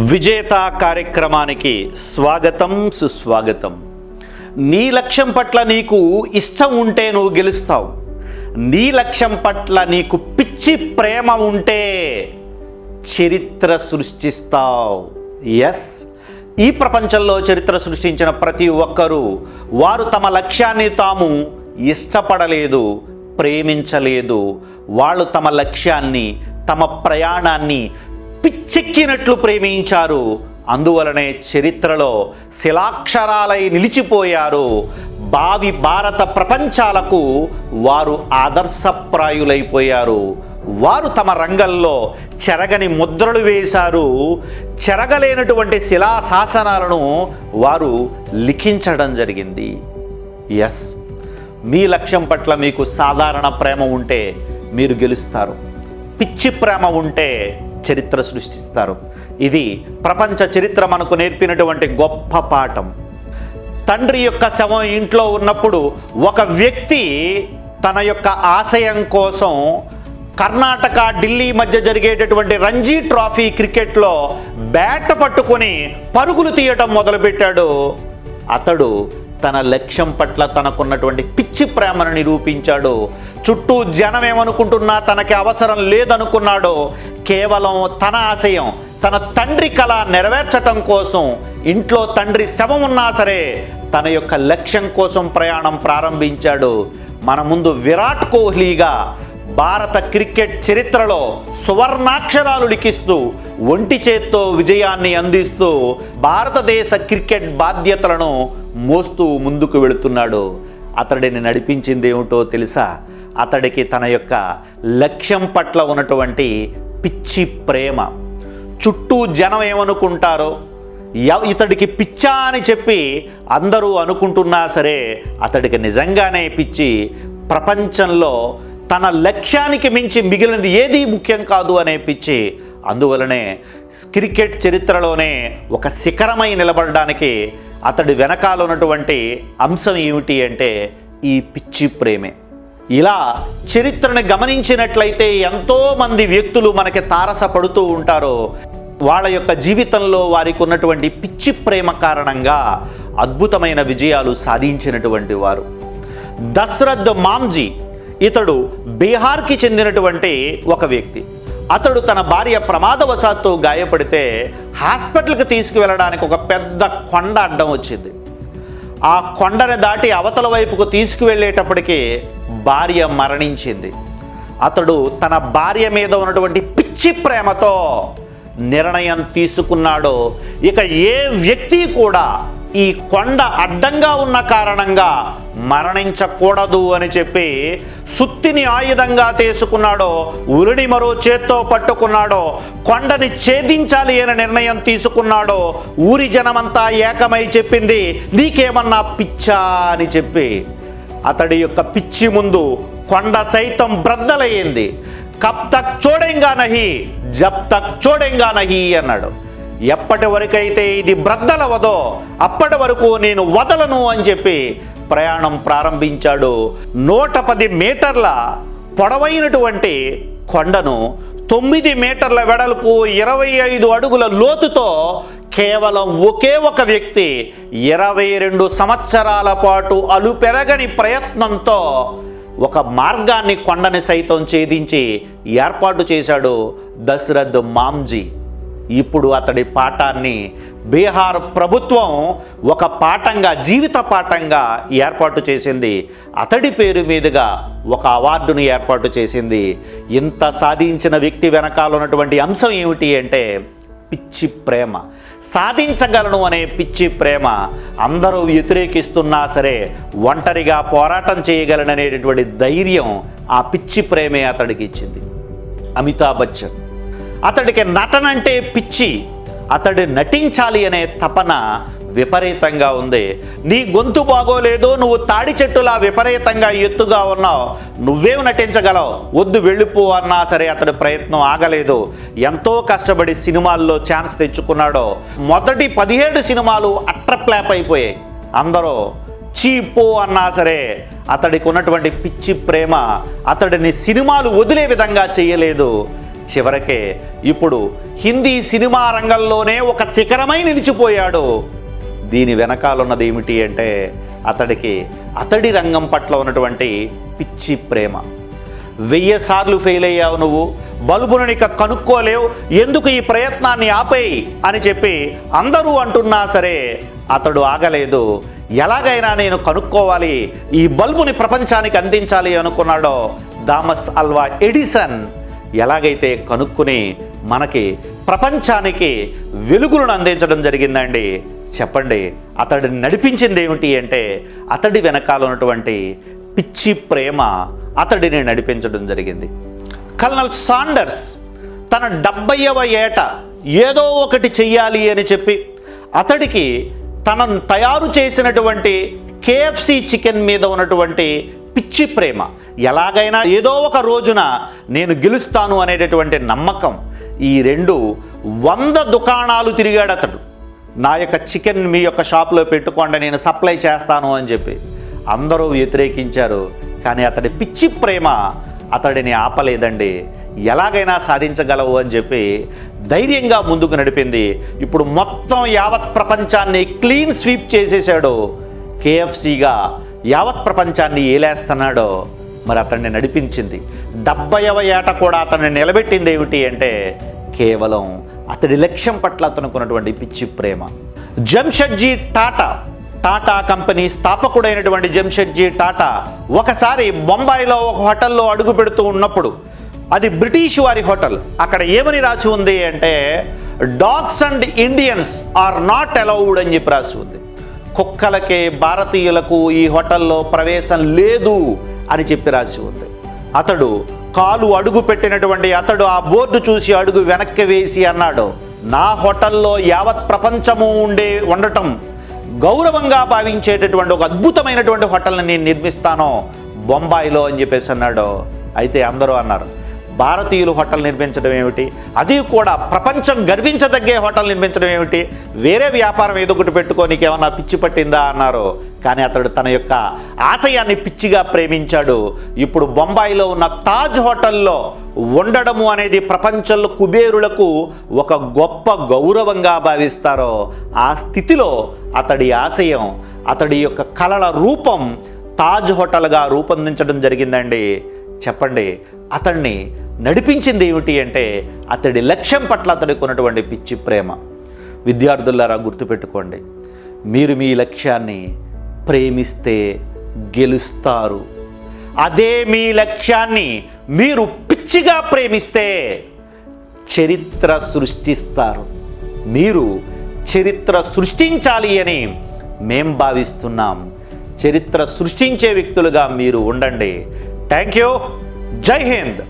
విజేత కార్యక్రమానికి స్వాగతం సుస్వాగతం. నీ లక్ష్యం పట్ల నీకు ఇష్టం ఉంటే నువ్వు గెలుస్తావు. నీ లక్ష్యం పట్ల నీకు పిచ్చి ప్రేమ ఉంటే చరిత్ర సృష్టిస్తావు. ఎస్ ఈ ప్రపంచంలో చరిత్ర సృష్టించిన ప్రతి ఒక్కరూ వారు తమ లక్ష్యాన్ని తాము ఇష్టపడలేదు ప్రేమించలేదు. వాళ్ళు తమ లక్ష్యాన్ని తమ ప్రయాణాన్ని పిచ్చెక్కినట్లు ప్రేమించారు. అందువలనే చరిత్రలో శిలాక్షరాలై నిలిచిపోయారు. భావి భారత ప్రపంచాలకు వారు ఆదర్శప్రాయులైపోయారు. వారు తమ రంగంలో చెరగని ముద్రలు వేశారు. చెరగలేనటువంటి శిలా శాసనాలను వారు లిఖించడం జరిగింది. ఎస్ మీ లక్ష్యం పట్ల మీకు సాధారణ ప్రేమ ఉంటే మీరు గెలుస్తారు. పిచ్చి ప్రేమ ఉంటే చరిత్ర సృష్టిస్తారు. ఇది ప్రపంచ చరిత్ర మనకు నేర్పినటువంటి గొప్ప పాఠం. తండ్రి యొక్క శవం ఇంట్లో ఉన్నప్పుడు ఒక వ్యక్తి తన యొక్క ఆశయం కోసం కర్ణాటక ఢిల్లీ మధ్య జరిగేటటువంటి రంజీ ట్రోఫీ క్రికెట్లో బ్యాట్ పట్టుకొని పరుగులు తీయటం మొదలుపెట్టాడు. అతడు తన లక్ష్యం పట్ల తనకున్నటువంటి పిచ్చి ప్రేమను నిరూపించాడు. చుట్టూ జనం ఏమనుకుంటున్నా తనకి అవసరం లేదనుకున్నాడో కేవలం తన ఆశయం తన తండ్రి కళ నెరవేర్చటం కోసం ఇంట్లో తండ్రి శవం ఉన్నా సరే తన యొక్క లక్ష్యం కోసం ప్రయాణం ప్రారంభించాడు. మన ముందు విరాట్ కోహ్లీగా భారత క్రికెట్ చరిత్రలో సువర్ణాక్షరాలు లిఖిస్తూ ఒంటి చేత్తో విజయాన్ని అందిస్తూ భారతదేశ క్రికెట్ బాధ్యతలను మోస్తూ ముందుకు వెళుతున్నాడు అతడిని నడిపించింది ఏమిటో తెలుసా? అతడికి తన యొక్క లక్ష్యం పట్ల ఉన్నటువంటి పిచ్చి ప్రేమ. చుట్టూ జనం ఏమనుకుంటారో? ఇతడికి పిచ్చా అని చెప్పి అందరూ అనుకుంటున్నా సరే అతడికి నిజంగానే పిచ్చి. ప్రపంచంలో తన లక్ష్యానికి మించి మిగిలినది ఏది ముఖ్యం కాదు అనే పిచ్చి. అందువలనే క్రికెట్ చరిత్రలోనే ఒక శిఖరమై నిలబడడానికి అతడి వెనకాల ఉన్నటువంటి అంశం ఏమిటి అంటే ఈ పిచ్చి ప్రేమే. ఇలా చరిత్రను గమనించినట్లయితే ఎంతోమంది వ్యక్తులు మనకి తారసపడుతూ ఉంటారో. వాళ్ళ యొక్క జీవితంలో వారికి ఉన్నటువంటి పిచ్చి ప్రేమ కారణంగా అద్భుతమైన విజయాలు సాధించినటువంటి వారు. దశరథ్ మాంజీ ఇతడు బీహార్కి చెందినటువంటి ఒక వ్యక్తి. అతడు తన భార్య ప్రమాదవశాత్తు గాయపడితే హాస్పిటల్కి తీసుకువెళ్ళడానికి ఒక పెద్ద కొండ అడ్డం వచ్చింది. ఆ కొండను దాటి అవతల వైపుకు తీసుకువెళ్ళేటప్పటికి భార్య మరణించింది. అతడు తన భార్య మీద ఉన్నటువంటి పిచ్చి ప్రేమతో నిర్ణయం తీసుకున్నాడు. ఇక ఏ వ్యక్తి కూడా ఈ కొండ అడ్డంగా ఉన్న కారణంగా మరణించకూడదు అని చెప్పి సుత్తిని ఆయుధంగా తీసుకున్నాడో ఉరిడి మరో చేత్తో పట్టుకున్నాడో కొండని ఛేదించాలి అనే నిర్ణయం తీసుకున్నాడో ఊరి జనమంతా ఏకమై చెప్పింది నీకేమన్నా పిచ్చా? అని చెప్పి అతడి యొక్క పిచ్చి ముందు కొండ సైతం బ్రద్దలయ్యింది. కప్తక్ చోడెంగా నహి జబ్ తక్ చోడెంగా నహి అన్నాడు. ఎప్పటి వరకైతే ఇది బ్రద్దలవదో అప్పటి వరకు నేను వదలను అని చెప్పి ప్రయాణం ప్రారంభించాడు. నూట పది మీటర్ల పొడవైనటువంటి కొండను తొమ్మిది మీటర్ల వెడల్పు ఇరవై ఐదు అడుగుల లోతుతో కేవలం ఒకే ఒక వ్యక్తి ఇరవై రెండు సంవత్సరాల పాటు అలుపెరగని ప్రయత్నంతో ఒక మార్గాన్ని కొండని సైతం ఛేదించి ఏర్పాటు చేశాడు దశరథ్ మాంజీ. ఇప్పుడు అతడి పాఠాన్ని బీహార్ ప్రభుత్వం ఒక పాఠంగా జీవిత పాఠంగా ఏర్పాటు చేసింది. అతడి పేరు మీదుగా ఒక అవార్డును ఏర్పాటు చేసింది. ఇంత సాధించిన వ్యక్తి వెనకాల ఉన్నటువంటి అంశం ఏమిటి అంటే పిచ్చి ప్రేమ. సాధించగలను అనే పిచ్చి ప్రేమ అందరూ వ్యతిరేకిస్తున్నా సరే ఒంటరిగా పోరాటం చేయగలననేటటువంటి ధైర్యం ఆ పిచ్చి ప్రేమే అతడికి ఇచ్చింది అమితాబ్ బచ్చన్ అతడికి నటన అంటే పిచ్చి. అతడు నటించాలి అనే తపన విపరీతంగా ఉంది. నీ గొంతు బాగోలేదు నువ్వు తాడి చెట్టులా విపరీతంగా ఎత్తుగా ఉన్నావు. నువ్వేం నటించగలవు? వద్దు వెళ్ళిపో అన్నా సరే అతడి ప్రయత్నం ఆగలేదు. ఎంతో కష్టపడి సినిమాల్లో ఛాన్స్ తెచ్చుకున్నాడో. మొదటి పదిహేడు సినిమాలు అట్రప్లాప్ అయిపోయాయి. అందరూ చీపో అన్నా సరే అతడికి ఉన్నటువంటి పిచ్చి ప్రేమ అతడిని సినిమాలు వదిలే విధంగా చేయలేదు. చివరకే ఇప్పుడు హిందీ సినిమా రంగంలోనే ఒక శిఖరమై నిలిచిపోయాడు. దీని వెనకాలన్నది ఏమిటి అంటే అతడికి అతడి రంగం పట్ల ఉన్నటువంటి పిచ్చి ప్రేమ. వెయ్యి సార్లు ఫెయిల్ అయ్యావు నువ్వు బల్బును ఇక కనుక్కోలేవు ఎందుకు ఈ ప్రయత్నాన్ని ఆపేయి అని చెప్పి అందరూ అంటున్నా సరే అతడు ఆగలేదు. ఎలాగైనా నేను కనుక్కోవాలి ఈ బల్బుని ప్రపంచానికి అందించాలి అనుకున్నాడో థామస్ అల్వా ఎడిసన్. ఎలాగైతే కనుక్కుని మనకి ప్రపంచానికి వెలుగులను అందించడం జరిగిందండి. చెప్పండి అతడిని నడిపించింది ఏమిటి అంటే అతడి వెనకాల ఉన్నటువంటి పిచ్చి ప్రేమ అతడిని నడిపించడం జరిగింది. కల్నల్ సాండర్స్ తన డెబ్బైవ ఏట ఏదో ఒకటి చెయ్యాలి అని చెప్పి అతడికి తనను తయారు చేసినటువంటి కేఎఫ్సి చికెన్ మీద ఉన్నటువంటి పిచ్చి ప్రేమ. ఎలాగైనా ఏదో ఒక రోజున నేను గెలుస్తాను అనేటటువంటి నమ్మకం ఈ రెండు వంద దుకాణాలు తిరిగాడు అతడు. నా యొక్క చికెన్ మీ యొక్క షాప్లో పెట్టుకోండి నేను సప్లై చేస్తాను అని చెప్పి అందరూ వ్యతిరేకించారు. కానీ అతడి పిచ్చి ప్రేమ అతడిని ఆపలేదండి. ఎలాగైనా సాధించగలవు అని చెప్పి ధైర్యంగా ముందుకు నడిపింది. ఇప్పుడు మొత్తం యావత్ ప్రపంచాన్ని క్లీన్ స్వీప్ చేసేసాడు కేఎఫ్సిగా యావత్ ప్రపంచాన్ని ఏలేస్తున్నాడో మరి అతన్ని నడిపించింది. డెబ్బైవ ఏట కూడా అతన్ని నిలబెట్టింది ఏమిటి అంటే కేవలం అతడి లక్ష్యం పట్ల అతనుకున్నటువంటి పిచ్చి ప్రేమ. జంషెడ్జీ టాటా టాటా కంపెనీ స్థాపకుడైనటువంటి జంషెడ్జీ టాటా ఒకసారి బొంబాయిలో ఒక హోటల్లో అడుగు పెడుతూ ఉన్నప్పుడు అది బ్రిటిష్ వారి హోటల్ అక్కడ ఏమని రాసి ఉంది అంటే dogs and Indians are not allowed అని చెప్పి రాసి ఉంది. కుక్కలకే భారతీయులకు ఈ హోటల్లో ప్రవేశం లేదు అని చెప్పి రాసి ఉంది. అతడు కాలు అడుగు పెట్టినటువంటి అతడు ఆ బోర్డు చూసి అడుగు వెనక్కి వేసి అన్నాడు నా హోటల్లో యావత్ ప్రపంచము ఉండే ఉండటం గౌరవంగా భావించేటటువంటి ఒక అద్భుతమైనటువంటి హోటల్ని నేను నిర్మిస్తాను బొంబాయిలో అని చెప్పేసి అన్నాడు. అయితే అందరూ అన్నారు భారతీయులు హోటల్ నిర్మించడం ఏమిటి? అది కూడా ప్రపంచం గర్వించదగ్గే హోటల్ నిర్మించడం ఏమిటి? వేరే వ్యాపారం ఏదో ఒకటి పెట్టుకోనికి ఏమన్నా పిచ్చి పట్టిందా అన్నారు. కానీ అతడు తన యొక్క ఆశయాన్ని పిచ్చిగా ప్రేమించాడు. ఇప్పుడు బొంబాయిలో ఉన్న తాజ్ హోటల్లో ఉండడము అనేది ప్రపంచంలో కుబేరులకు ఒక గొప్ప గౌరవంగా భావిస్తారో ఆ స్థితిలో అతడి ఆశయం అతడి యొక్క కళల రూపం తాజ్ హోటల్గా రూపొందించడం జరిగిందండి. చెప్పండి అతన్ని నడిపించింది ఏమిటి అంటే అతడి లక్ష్యం పట్ల అతడికి ఉన్నటువంటి పిచ్చి ప్రేమ. విద్యార్థులారా గుర్తుపెట్టుకోండి మీరు మీ లక్ష్యాన్ని ప్రేమిస్తే గెలుస్తారు. అదే మీ లక్ష్యాన్ని మీరు పిచ్చిగా ప్రేమిస్తే చరిత్ర సృష్టిస్తారు. మీరు చరిత్ర సృష్టించాలి అని మేం భావిస్తున్నాం. చరిత్ర సృష్టించే వ్యక్తులుగా మీరు ఉండండి. Thank you Jai Hind